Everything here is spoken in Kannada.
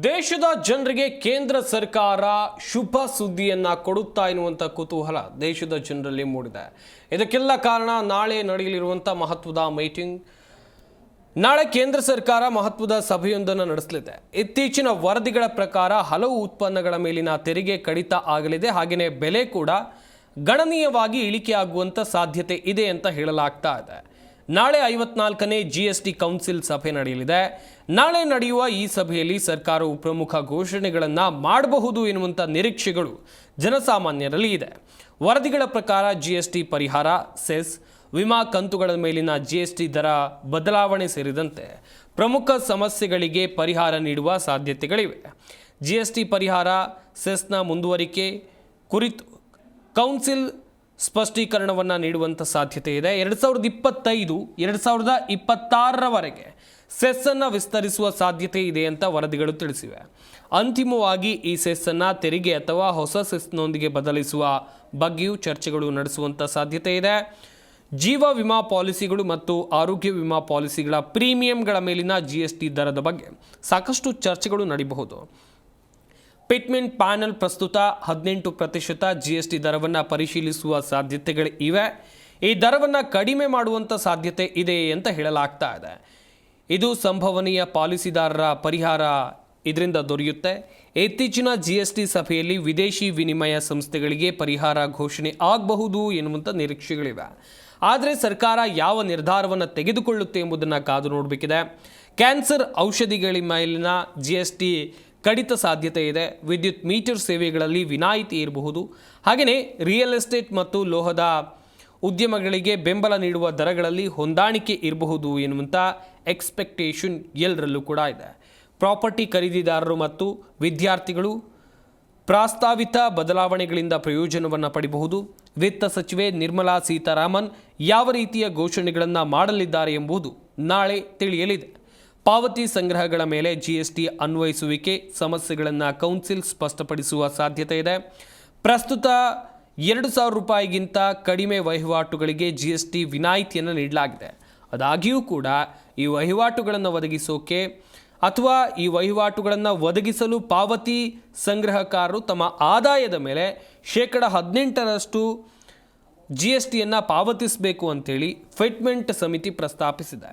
ದೇಶದ ಜನರಿಗೆ ಕೇಂದ್ರ ಸರ್ಕಾರ ಶುಭ ಸುದ್ದಿಯನ್ನು ಕೊಡುತ್ತಾ ಎನ್ನುವಂಥ ಕುತೂಹಲ ದೇಶದ ಜನರಲ್ಲಿ ಮೂಡಿದೆ. ಇದಕ್ಕೆಲ್ಲ ಕಾರಣ ನಾಳೆ ನಡೆಯಲಿರುವಂಥ ಮಹತ್ವದ ಮೀಟಿಂಗ್. ನಾಳೆ ಕೇಂದ್ರ ಸರ್ಕಾರ ಮಹತ್ವದ ಸಭೆಯೊಂದನ್ನು ನಡೆಸಲಿದೆ. ಇತ್ತೀಚಿನ ವರದಿಗಳ ಪ್ರಕಾರ ಹಲವು ಉತ್ಪನ್ನಗಳ ಮೇಲಿನ ತೆರಿಗೆ ಕಡಿತ ಆಗಲಿದೆ. ಹಾಗೆಯೇ ಬೆಲೆ ಕೂಡ ಗಣನೀಯವಾಗಿ ಇಳಿಕೆಯಾಗುವಂಥ ಸಾಧ್ಯತೆ ಇದೆ ಅಂತ ಹೇಳಲಾಗ್ತಾ ಇದೆ. ನಾಳೆ ಐವತ್ನಾಲ್ಕನೇ ಜಿ ಎಸ್ ಟಿ ಕೌನ್ಸಿಲ್ ಸಭೆ ನಡೆಯಲಿದೆ. ನಾಳೆ ನಡೆಯುವ ಈ ಸಭೆಯಲ್ಲಿ ಸರ್ಕಾರವು ಪ್ರಮುಖ ಘೋಷಣೆಗಳನ್ನು ಮಾಡಬಹುದು ಎನ್ನುವಂಥ ನಿರೀಕ್ಷೆಗಳು ಜನಸಾಮಾನ್ಯರಲ್ಲಿ ಇದೆ. ವರದಿಗಳ ಪ್ರಕಾರ ಜಿ ಎಸ್ ಟಿ ಪರಿಹಾರ, ಸೆಸ್, ವಿಮಾ ಕಂತುಗಳ ಮೇಲಿನ ಜಿ ಎಸ್ ಟಿ ದರ ಬದಲಾವಣೆ ಸೇರಿದಂತೆ ಪ್ರಮುಖ ಸಮಸ್ಯೆಗಳಿಗೆ ಪರಿಹಾರ ನೀಡುವ ಸಾಧ್ಯತೆಗಳಿವೆ. ಜಿ ಎಸ್ ಟಿ ಪರಿಹಾರ, ಸೆಸ್ನ ಮುಂದುವರಿಕೆ ಕುರಿತು ಕೌನ್ಸಿಲ್ ಸ್ಪಷ್ಟೀಕರಣವನ್ನು ನೀಡುವಂಥ ಸಾಧ್ಯತೆ ಇದೆ. ಎರಡು ಸಾವಿರದ ಇಪ್ಪತ್ತೈದು, ಎರಡು ಸಾವಿರದ ಇಪ್ಪತ್ತಾರರವರೆಗೆ ಸೆಸ್ಸನ್ನು ವಿಸ್ತರಿಸುವ ಸಾಧ್ಯತೆ ಇದೆ ಅಂತ ವರದಿಗಳು ತಿಳಿಸಿವೆ. ಅಂತಿಮವಾಗಿ ಈ ಸೆಸ್ಸನ್ನು ತೆರಿಗೆ ಅಥವಾ ಹೊಸ ಸೆಸ್ನೊಂದಿಗೆ ಬದಲಿಸುವ ಬಗ್ಗೆಯೂ ಚರ್ಚೆಗಳು ನಡೆಸುವಂಥ ಸಾಧ್ಯತೆ ಇದೆ. ಜೀವ ವಿಮಾ ಪಾಲಿಸಿಗಳು ಮತ್ತು ಆರೋಗ್ಯ ವಿಮಾ ಪಾಲಿಸಿಗಳ ಪ್ರೀಮಿಯಂಗಳ ಮೇಲಿನ ಜಿ ದರದ ಬಗ್ಗೆ ಸಾಕಷ್ಟು ಚರ್ಚೆಗಳು ನಡೀಬಹುದು. ಪಿಟ್ಮೆಂಟ್ ಪ್ಯಾನಲ್ ಪ್ರಸ್ತುತ ಹದಿನೆಂಟು ಪ್ರತಿಶತ ಜಿ ಎಸ್ ಟಿ ದರವನ್ನು ಪರಿಶೀಲಿಸುವ ಸಾಧ್ಯತೆಗಳು ಇವೆ. ಈ ದರವನ್ನು ಕಡಿಮೆ ಮಾಡುವಂಥ ಸಾಧ್ಯತೆ ಇದೆ ಅಂತ ಹೇಳಲಾಗ್ತಾ ಇದೆ. ಇದು ಸಂಭವನೀಯ ಪಾಲಿಸಿದಾರರ ಪರಿಹಾರ ಇದರಿಂದ ದೊರೆಯುತ್ತೆ. ಇತ್ತೀಚಿನ ಜಿ ಎಸ್ ಟಿ ಸಭೆಯಲ್ಲಿ ವಿದೇಶಿ ವಿನಿಮಯ ಸಂಸ್ಥೆಗಳಿಗೆ ಪರಿಹಾರ ಘೋಷಣೆ ಆಗಬಹುದು ಎನ್ನುವಂಥ ನಿರೀಕ್ಷೆಗಳಿವೆ. ಆದರೆ ಸರ್ಕಾರ ಯಾವ ನಿರ್ಧಾರವನ್ನು ತೆಗೆದುಕೊಳ್ಳುತ್ತೆ ಎಂಬುದನ್ನು ಕಾದು ನೋಡಬೇಕಿದೆ. ಕ್ಯಾನ್ಸರ್ ಔಷಧಿಗಳ ಮೇಲಿನ ಜಿ ಎಸ್ ಟಿ ಕಡಿತ ಸಾಧ್ಯತೆ ಇದೆ. ವಿದ್ಯುತ್ ಮೀಟರ್ ಸೇವೆಗಳಲ್ಲಿ ವಿನಾಯಿತಿ ಇರಬಹುದು. ಹಾಗೆಯೇ ರಿಯಲ್ ಎಸ್ಟೇಟ್ ಮತ್ತು ಲೋಹದ ಉದ್ಯಮಗಳಿಗೆ ಬೆಂಬಲ ನೀಡುವ ದರಗಳಲ್ಲಿ ಹೊಂದಾಣಿಕೆ ಇರಬಹುದು ಎನ್ನುವಂಥ ಎಕ್ಸ್ಪೆಕ್ಟೇಷನ್ ಎಲ್ಲರಲ್ಲೂ ಕೂಡ ಇದೆ. ಪ್ರಾಪರ್ಟಿ ಖರೀದಿದಾರರು ಮತ್ತು ವಿದ್ಯಾರ್ಥಿಗಳು ಪ್ರಾಸ್ತಾವಿತ ಬದಲಾವಣೆಗಳಿಂದ ಪ್ರಯೋಜನವನ್ನು ಪಡೆಯಬಹುದು ವಿತ್ತ ಸಚಿವೆ ನಿರ್ಮಲಾ ಸೀತಾರಾಮನ್ ಯಾವ ರೀತಿಯ ಘೋಷಣೆಗಳನ್ನು ಮಾಡಲಿದ್ದಾರೆ ಎಂಬುದು ನಾಳೆ ತಿಳಿಯಲಿದೆ. ಪಾವತಿ ಸಂಗ್ರಹಗಳ ಮೇಲೆ ಜಿಎಸ್ಟಿ ಅನ್ವಯಿಸುವಿಕೆ, ಸಮಸ್ಯೆಗಳನ್ನು ಕೌನ್ಸಿಲ್ ಸ್ಪಷ್ಟಪಡಿಸುವ ಸಾಧ್ಯತೆ ಇದೆ. ಪ್ರಸ್ತುತ ಎರಡು ಸಾವಿರ ರೂಪಾಯಿಗಿಂತ ಕಡಿಮೆ ವಹಿವಾಟುಗಳಿಗೆ ಜಿ ಎಸ್ ಟಿ ವಿನಾಯಿತಿಯನ್ನು ನೀಡಲಾಗಿದೆ. ಅದಾಗಿಯೂ ಕೂಡ ಈ ವಹಿವಾಟುಗಳನ್ನು ಒದಗಿಸೋಕೆ ಅಥವಾ ಈ ವಹಿವಾಟುಗಳನ್ನು ಒದಗಿಸಲು ಪಾವತಿ ಸಂಗ್ರಹಕಾರರು ತಮ್ಮ ಆದಾಯದ ಮೇಲೆ ಶೇಕಡ ಹದಿನೆಂಟರಷ್ಟು ಜಿ ಎಸ್ ಟಿಯನ್ನು ಪಾವತಿಸಬೇಕು ಅಂತೇಳಿ ಫಿಟ್ಮೆಂಟ್ ಸಮಿತಿ ಪ್ರಸ್ತಾಪಿಸಿದೆ.